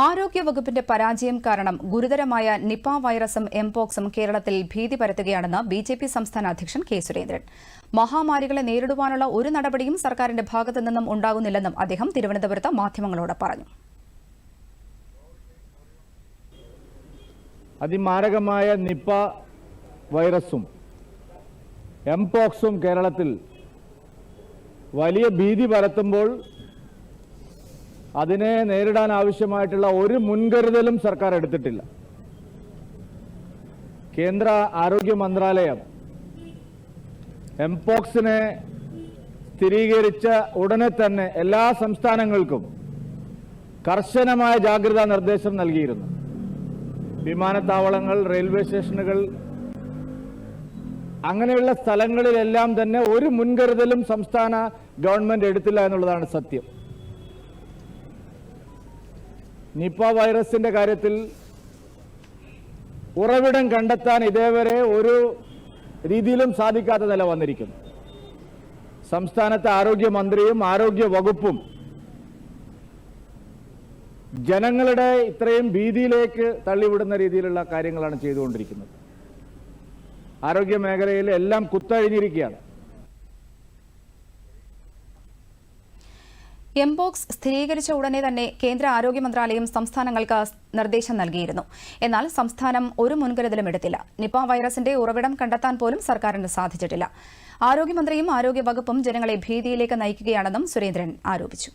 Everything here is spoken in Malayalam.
ആരോഗ്യവകുപ്പിന്റെ പരാജയം കാരണം ഗുരുതരമായ നിപ വൈറസും എംപോക്സും കേരളത്തിൽ ഭീതി പരത്തുകയാണെന്ന് ബി ജെ പി സംസ്ഥാന അധ്യക്ഷൻ കെ സുരേന്ദ്രൻ. മഹാമാരികളെ നേരിടുവാനുള്ള ഒരു നടപടിയും സർക്കാരിന്റെ ഭാഗത്തു നിന്നും ഉണ്ടാകുന്നില്ലെന്നും അദ്ദേഹം തിരുവനന്തപുരത്ത് മാധ്യമങ്ങളോട് പറഞ്ഞു. അതിമാരകമായ നിപ വൈറസും എംപോക്സും കേരളത്തിൽ വലിയ ഭീതി പരത്തുമ്പോൾ അതിനെ നേരിടാൻ ആവശ്യമായിട്ടുള്ള ഒരു മുൻകരുതലും സർക്കാർ എടുത്തിട്ടില്ല. കേന്ദ്ര ആരോഗ്യ മന്ത്രാലയം എംപോക്സിനെ സ്ഥിരീകരിച്ച ഉടനെ തന്നെ എല്ലാ സംസ്ഥാനങ്ങൾക്കും കർശനമായ ജാഗ്രതാ നിർദ്ദേശം നൽകിയിരുന്നു. വിമാനത്താവളങ്ങൾ റെയിൽവേ സ്റ്റേഷനുകൾ അങ്ങനെയുള്ള സ്ഥലങ്ങളിലെല്ലാം തന്നെ ഒരു മുൻകരുതലും സംസ്ഥാന ഗവൺമെന്റ് എടുത്തില്ല എന്നുള്ളതാണ് സത്യം. നിപ്പ വൈറസിന്റെ കാര്യത്തിൽ ഉറവിടം കണ്ടെത്താൻ ഇതേവരെ ഒരു രീതിയിലും സാധിക്കാത്ത നില വന്നിരിക്കുന്നു. സംസ്ഥാനത്തെ ആരോഗ്യമന്ത്രിയും ആരോഗ്യ വകുപ്പും ജനങ്ങളുടെ ഇത്രയും ഭീതിയിലേക്ക് തള്ളിവിടുന്ന രീതിയിലുള്ള കാര്യങ്ങളാണ് ചെയ്തുകൊണ്ടിരിക്കുന്നത്. ആരോഗ്യ മേഖലയിൽ എല്ലാം കുത്തഴിഞ്ഞിരിക്കുകയാണ്. എംപോക്സ് സ്ഥിരീകരിച്ച ഉടനെ തന്നെ കേന്ദ്ര ആരോഗ്യ മന്ത്രാലയം സംസ്ഥാനങ്ങൾക്ക് നിർദ്ദേശം നൽകിയിരുന്നു. എന്നാൽ സംസ്ഥാനം ഒരു മുൻകരുതലും എടുത്തില്ല. നിപ വൈറസിന്റെ ഉറവിടം കണ്ടെത്താൻ പോലും സർക്കാരിന് സാധിച്ചിട്ടില്ല. ആരോഗ്യമന്ത്രിയും ആരോഗ്യവകുപ്പും ജനങ്ങളെ ഭീതിയിലേക്ക് നയിക്കുകയാണെന്നും സുരേന്ദ്രൻ ആരോപിച്ചു.